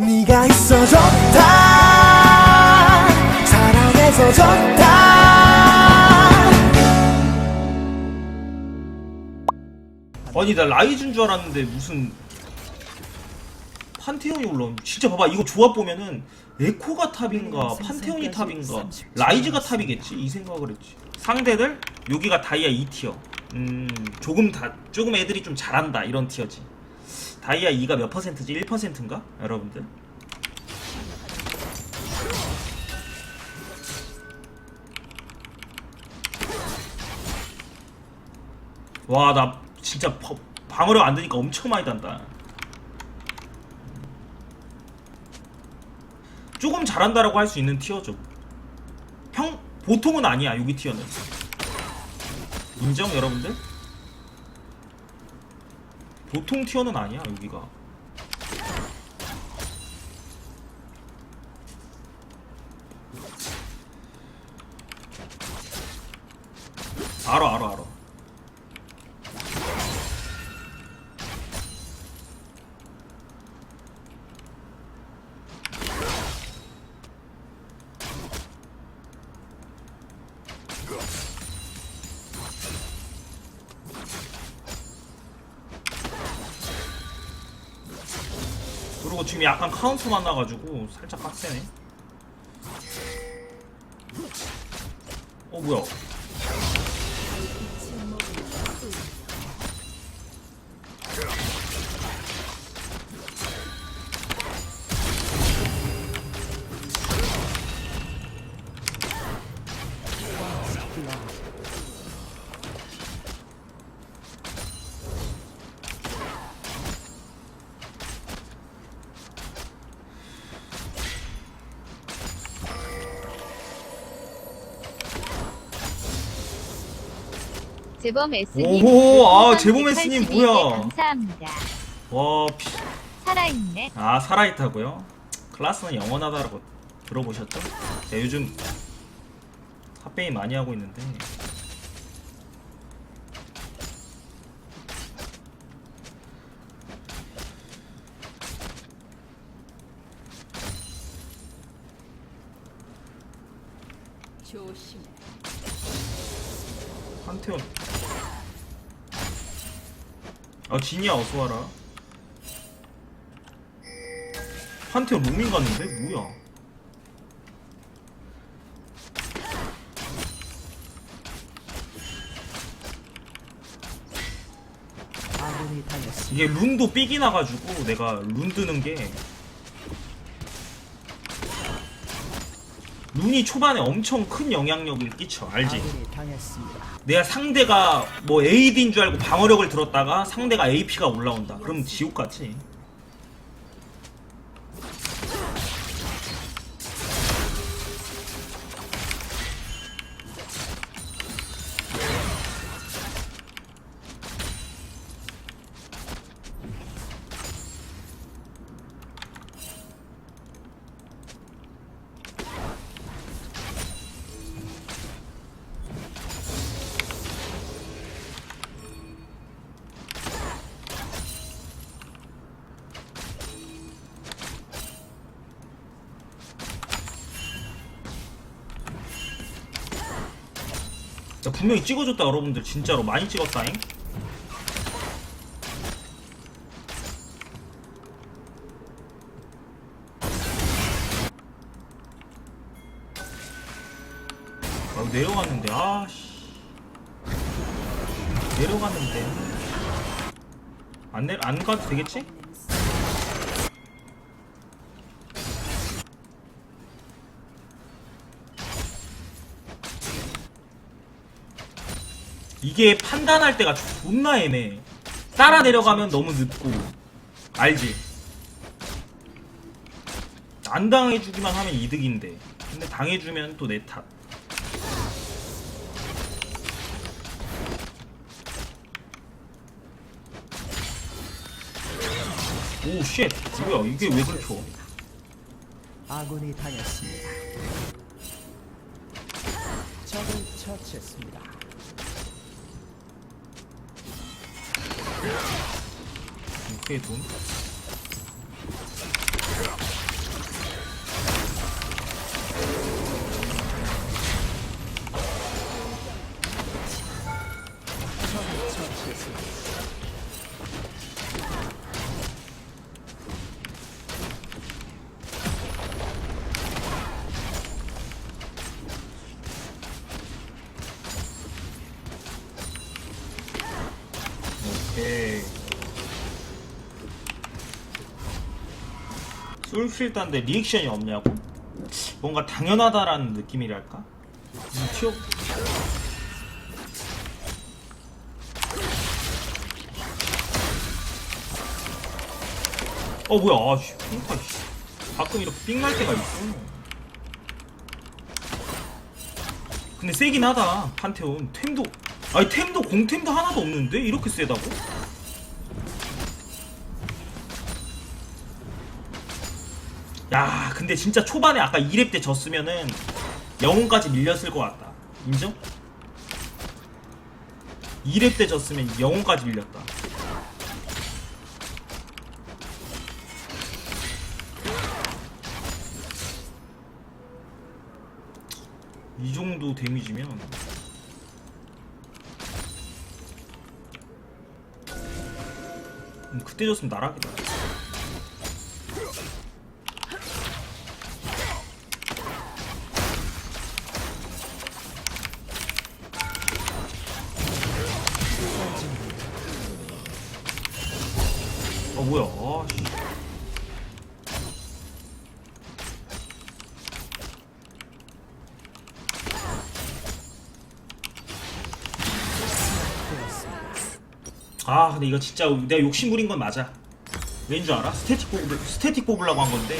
네가 있어 좋다. 사랑해서 좋다. 아니 나 라이즈인 줄 알았는데 무슨 판테온이 올라온 진짜 봐봐. 이거 조합 보면은 에코가 탑인가 판테온이 탑인가 라이즈가 탑이겠지. 이 생각을 했지. 상대들 여기가 다이아 2티어 음 조금 다 조금 애들이 좀 잘한다. 이런 티어지 다이아 2가 몇 퍼센트지? 1%인가? 여러분들? 와 나 진짜 버- 방어력 안 되니까 엄청 많이 단다. 조금 잘한다라고 할 수 있는 티어죠. 평 보통은 아니야 여기 티어는. 인정 여러분들? 보통 티어는 아니야 여기가 그리고 지금 약간 카운터 만나가지고 살짝 빡세네. 어 뭐야? 재범 S님 오호, 아, 재범 S님 182개 뭐야. 감사합니다. 와 피. 살아있네. 아 살아있다고요? 클라스는 영원하다라고 들어보셨죠? 제가 요즘 핫베이 많이 하고 있는데 조심해. 판테온 아 진이야 어서 와라. 판테온 루밍 갔는데? 뭐야? 이게 룬도 삑이 나가지고 내가 룬 드는 게 룬이 초반에 엄청 큰 영향력을 끼쳐 알지? 내가 상대가 뭐 AD인 줄 알고 방어력을 들었다가 상대가 AP가 올라온다. 그럼 지옥같이 나 분명히 찍어줬다 여러분들. 진짜로. 많이 찍었다잉. 아 내려갔는데. 아씨. 내려갔는데. 안 내려 안 가도 되겠지? 이게 판단할 때가 존나 애매해. 따라 내려가면 너무 늦고. 알지? 안 당해주기만 하면 이득인데. 근데 당해주면 또 내 탓. 오, 쉣. 뭐야, 이게 왜 그렇죠? 아군이 당했습니다 적을 처치했습니다 오케이, 돈. 솔실단데 리액션이 없냐고? 뭔가 당연하다라는 느낌이랄까? 음, 튀어 어 뭐야 아씨 평타 씨 가끔 이렇게 삥날 때가 있어 근데 세긴 하다 판테온 템도 아니 템도 공템도 하나도 없는데 이렇게 세다고? 야 근데 진짜 초반에 아까 2렙 때 졌으면은 영웅까지 밀렸을 것 같다. 인정? 2렙 때 졌으면 영웅까지 밀렸다. 이 정도 데미지면 음, 그때 졌으면 나락이다 아 근데 이거 진짜 내가 욕심 부린 건 맞아. 왠 줄 알아? 스태틱 뽑 스태틱 뽑으려고 한 건데.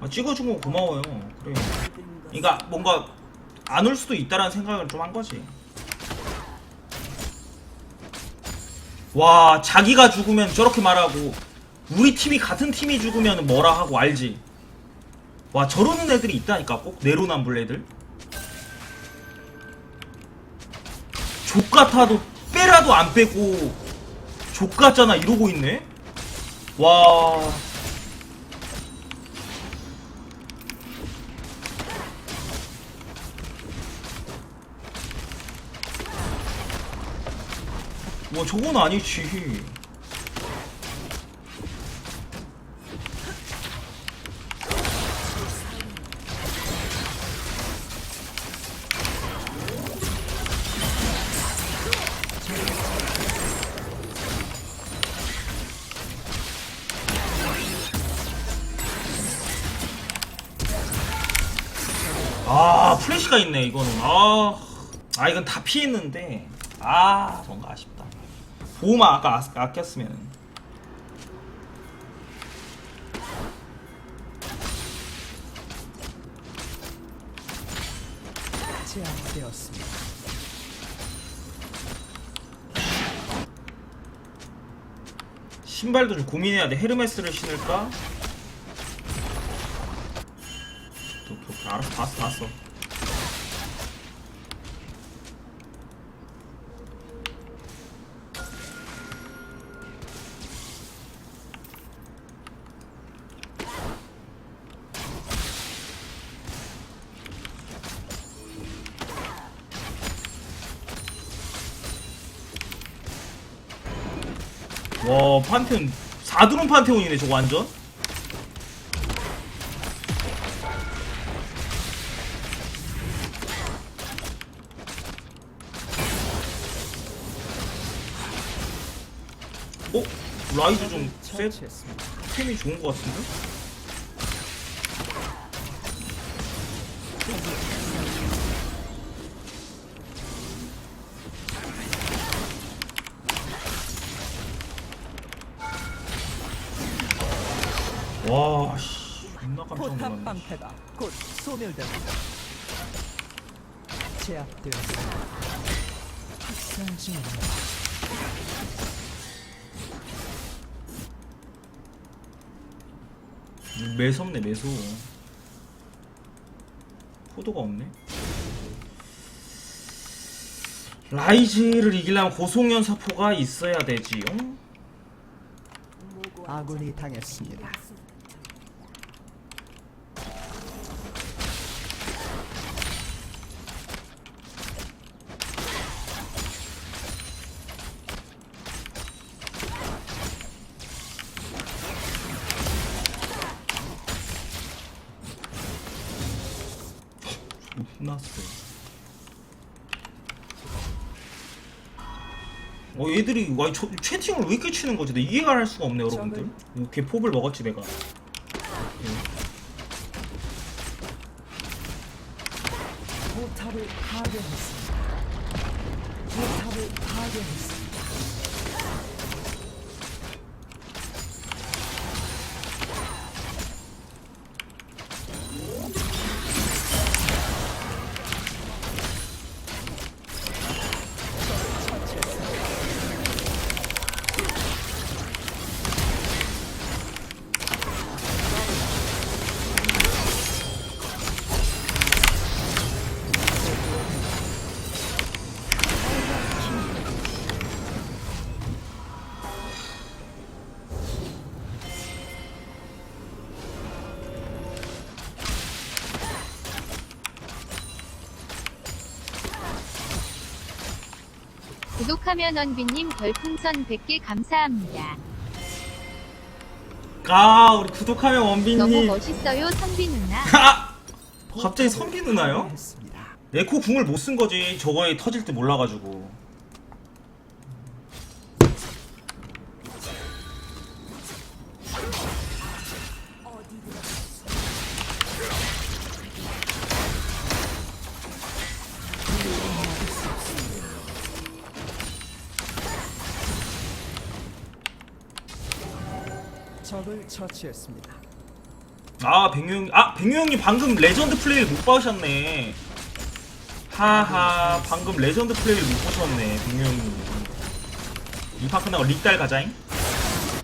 아, 찍어준 건 고마워요. 그래 그러니까 뭔가 안 올 수도 있다라는 생각을 좀 한 거지. 와 자기가 죽으면 저렇게 말하고 우리 팀이 같은 팀이 죽으면 뭐라 하고 알지? 와 저러는 애들이 있다니까 꼭 내로남불 애들. 족 같아도 빼라도 안 빼고 족 같잖아 이러고 있네? 와. 와 저건 아니지 아 플래시가 있네 이거는 아, 아 이건 다 피했는데 아 뭔가 아쉽다 보호만 아까 아, 아꼈으면 제압되었습니다. 신발도 좀 고민해야 돼 헤르메스를 신을까? 오케이. 알았어 봤어 봤어 와 판테온 4드론 판테온이네 저거 완전 어? 라이즈 좀 세. 템이 좋은 것 같은데? 방패가 곧 소멸됩니다. 제압되었습니다. 학살 중입니다. 매섭네, 매서. 포도가 없네. 라이즈를 이기려면 고송연 사포가 있어야 되지요. 아군이 당했습니다. 혼났어. 어 얘들이 와 저, 채팅을 왜 이렇게 치는 거지? 나 이해가 할 수가 없네 여러분들. 이렇게 폭을 먹었지 내가. 포탑을 파괴했습니다. 포탑을 파괴했습니다. 구독하면 원빈님 별풍선 100개 감사합니다. 아 우리 구독하면 너무 원빈님 멋있어요 선비 누나. 아! 갑자기 선비 누나요? 에코 궁을 못 쓴 거지 저거에 터질 때 몰라가지고 처치했습니다. 아 백유형 아 백유형님 방금 레전드 플레이를 못 보셨네 하하 방금 레전드 플레이를 못 보셨네 백유형님 이판 끝나고 릭달 가자잉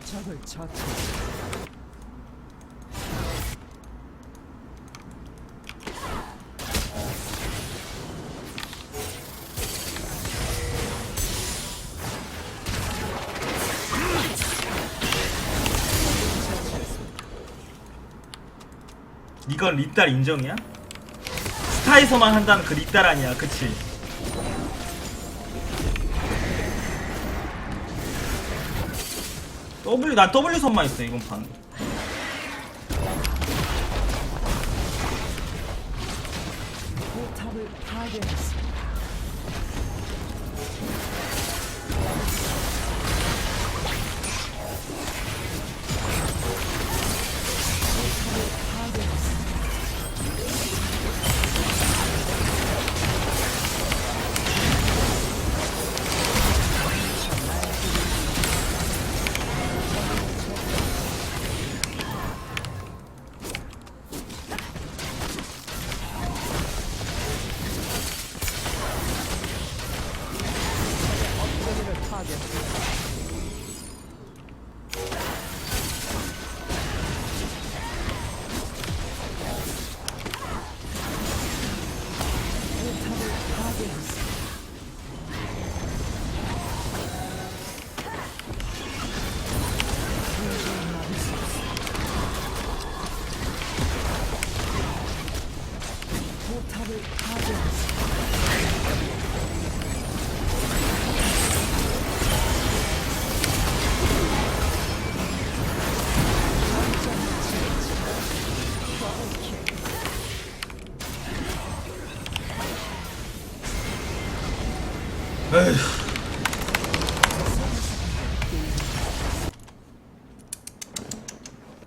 적을 처치했습니다. 릭달 인정이야? 스타에서만 한다는 그 릭달 아니야 그치? W 난 W 선만 있어 이번 판 포탑을 파괴했습니다.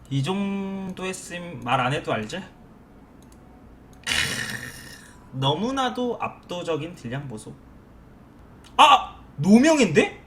이 정도 했음 말 안 해도 알지? 너무나도 압도적인 딜량 보소. 아! 노명인데?